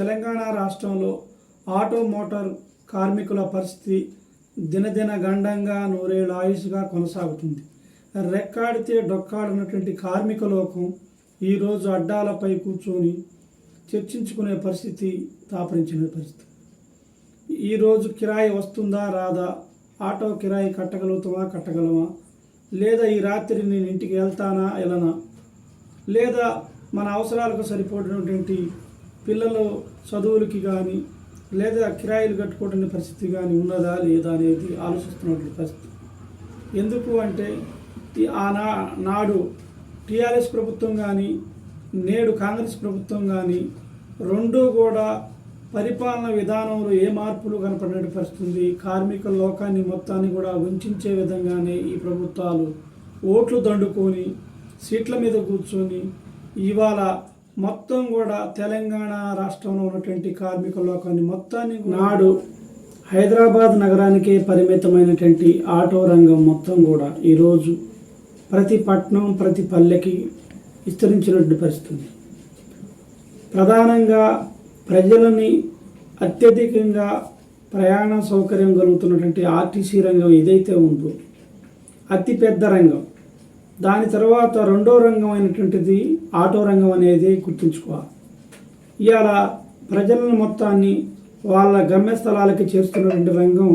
తెలంగాణ రాష్ట్రంలో auto motor కార్మికుల పరిస్థితి దినదిన గండంగా నూరేళ్ళ ఆయుష్గా కొనసాగుతుంది. రెక్కాడితే డొక్కాడినటువంటి కార్మిక లోకం ఈరోజు అడ్డాలపై కూర్చొని చర్చించుకునే పరిస్థితి తాపరించిన పరిస్థితి. ఈరోజు కిరాయి వస్తుందా రాదా? ఆటో కిరాయి కట్టగలుగుతామా కట్టగలమా లేదా ఈ రాత్రి నేను ఇంటికి వెళ్తానా వెళ్ళనా? లేదా మన అవసరాలకు సరిపోయినటువంటి పిల్లలు చదువులకి కానీ లేదా కిరాయిలు కట్టుకోవడం పరిస్థితి కానీ ఉన్నదా లేదా అనేది ఆలోచిస్తున్నటువంటి పరిస్థితి. ఎందుకు అంటే ఆనా నాడు టీఆర్ఎస్ ప్రభుత్వం కానీ నేడు కాంగ్రెస్ ప్రభుత్వం కానీ రెండూ కూడా పరిపాలన విధానంలో ఏ మార్పులు కనపడినట్టు పరిస్థితుంది కార్మిక లోకాన్ని మొత్తాన్ని కూడా వంచే విధంగానే ఈ ప్రభుత్వాలు ఓట్లు దండుకొని సీట్ల మీద కూర్చొని ఇవాళ మొత్తం కూడా తెలంగాణ రాష్ట్రంలో ఉన్నటువంటి కార్మిక లోకాన్ని మొత్తాన్ని నాడు హైదరాబాద్ నగరానికే పరిమితమైనటువంటి ఆటో రంగం మొత్తం కూడా ఈరోజు ప్రతి పట్టణం ప్రతి పల్లెకి విస్తరించినటువంటి పరిస్థితి ప్రధానంగా ప్రజలని అత్యధికంగా ప్రయాణ సౌకర్యం కలుగుతున్నటువంటి ఆర్టీసీ రంగం ఏదైతే ఉందో అతిపెద్ద రంగం దాని తర్వాత రెండో రంగం అయినటువంటిది ఆటో రంగం అనేది గుర్తుంచుకోవాలి. ఇవాళ ప్రజలను మొత్తాన్ని వాళ్ళ గమ్యస్థలాలకి చేరుస్తున్నటువంటి రంగం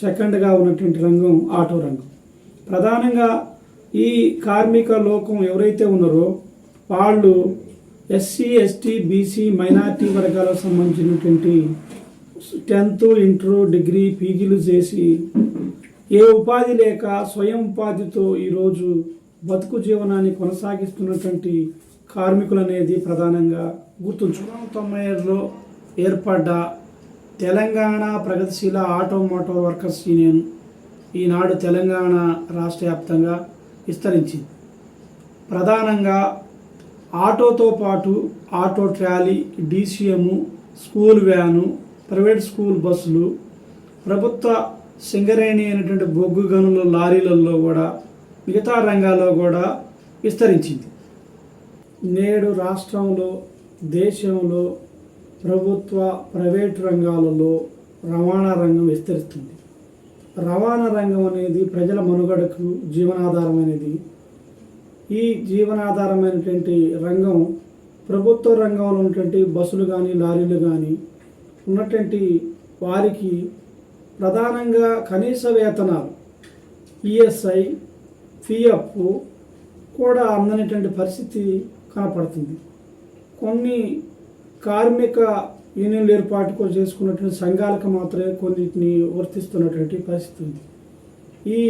సెకండ్గా ఉన్నటువంటి రంగం ఆటో రంగం. ప్రధానంగా ఈ కార్మిక లోకం ఎవరైతే ఉన్నారో వాళ్ళు ఎస్సీ ఎస్టీ బీసీ మైనార్టీ వర్గాలకు సంబంధించినటువంటి టెన్త్ ఇంటర్ డిగ్రీ పీజీలు చేసి ఏ ఉపాధి లేక స్వయం ఉపాధితో ఈరోజు బతుకు జీవనాన్ని కొనసాగిస్తున్నటువంటి కార్మికులు అనేది ప్రధానంగా గుర్తుంచుకున్నాం తొంభై ఏడులో ఏర్పడ్డ తెలంగాణ ప్రగతిశీల ఆటోమోటో వర్కర్స్ యూనియన్ ఈనాడు తెలంగాణ రాష్ట్ర వ్యాప్తంగా విస్తరించింది. ప్రధానంగా ఆటోతో పాటు auto trolley DCM school van private school బస్సులు ప్రభుత్వ సింగరేణి అయినటువంటి బొగ్గు గనుల లారీలలో కూడా మిగతా రంగాల్లో కూడా విస్తరించింది. నేడు రాష్ట్రంలో దేశంలో ప్రభుత్వ ప్రైవేట్ రంగాలలో రవాణా రంగం విస్తరిస్తుంది. రవాణా రంగం అనేది ప్రజల మనుగడకు జీవనాధారం అనేది ఈ జీవనాధారమైనటువంటి రంగం ప్రభుత్వ రంగంలో ఉన్నటువంటి బస్సులు కానీ లారీలు కానీ ఉన్నటువంటి వారికి ప్రధానంగా కనీస వేతనాలు ఈఎస్ఐ ఫియప్ కూడా అందనటువంటి పరిస్థితి కనపడుతుంది. కొన్ని కార్మిక యూనియన్లు ఏర్పాటు చేసుకున్నటువంటి సంఘాలకు మాత్రమే కొన్నిటిని వర్తిస్తున్నటువంటి పరిస్థితి ఉంది. ఈ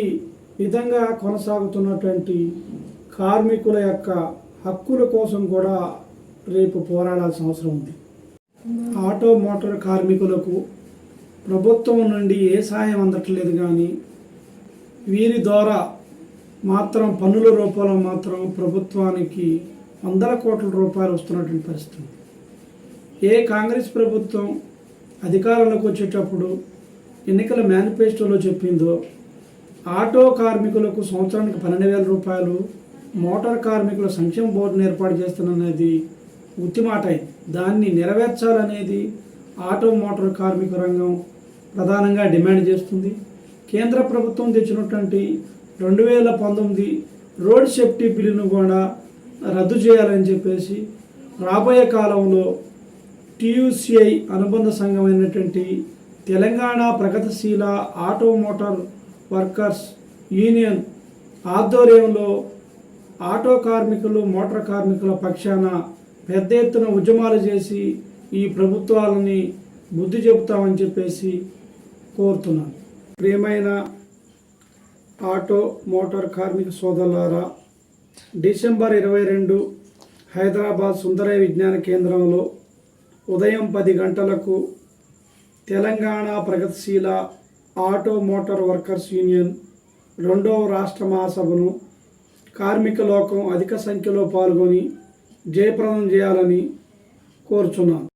విధంగా కొనసాగుతున్నటువంటి కార్మికుల యొక్క హక్కుల కోసం కూడా రేపు పోరాడాల్సిన అవసరం ఉంది. ఆటో మోటార్ కార్మికులకు ప్రభుత్వం నుండి ఏ సహాయం అందట్లేదు కానీ వీరి ద్వారా మాత్రం పన్నుల రూపంలో మాత్రం ప్రభుత్వానికి వందల కోట్ల రూపాయలు వస్తున్నటువంటి పరిస్థితి. ఏ కాంగ్రెస్ ప్రభుత్వం అధికారంలోకి వచ్చేటప్పుడు ఎన్నికల మేనిఫెస్టోలో చెప్పిందో ఆటో కార్మికులకు సంవత్సరానికి పన్నెండు వేల రూపాయలు మోటార్ కార్మికుల సంక్షేమ బోర్డును ఏర్పాటు చేస్తాననేది ఉత్తిమాట అయింది దాన్ని నెరవేర్చాలనేది ఆటో మోటార్ కార్మిక రంగం ప్రధానంగా డిమాండ్ చేస్తుంది. కేంద్ర ప్రభుత్వం తెచ్చినటువంటి రెండు వేల పంతొమ్మిది రోడ్ సేఫ్టీ బిల్లును కూడా రద్దు చేయాలని చెప్పేసి రాబోయే కాలంలో టీయూసీఐ అనుబంధ సంఘమైనటువంటి తెలంగాణ ప్రగతిశీల ఆటో మోటార్ వర్కర్స్ యూనియన్ ఆధ్వర్యంలో ఆటో కార్మికులు మోటార్ కార్మికుల పక్షాన పెద్ద ఎత్తున ఉద్యమాలు చేసి ఈ ప్రభుత్వాలని బుద్ధి చెబుతామని చెప్పేసి కోరుతున్నాను. ప్రియమైన ఆటో మోటార్ కార్మిక సోదరులారా డిసెంబర్ ఇరవై రెండు హైదరాబాద్ సుందరయ విజ్ఞాన కేంద్రంలో ఉదయం పది గంటలకు తెలంగాణ ప్రగతిశీల ఆటో మోటార్ వర్కర్స్ యూనియన్ రెండవ రాష్ట్ర మహాసభను కార్మిక లోకం అధిక సంఖ్యలో పాల్గొని జయప్రదం చేయాలని కోరుచున్నాను.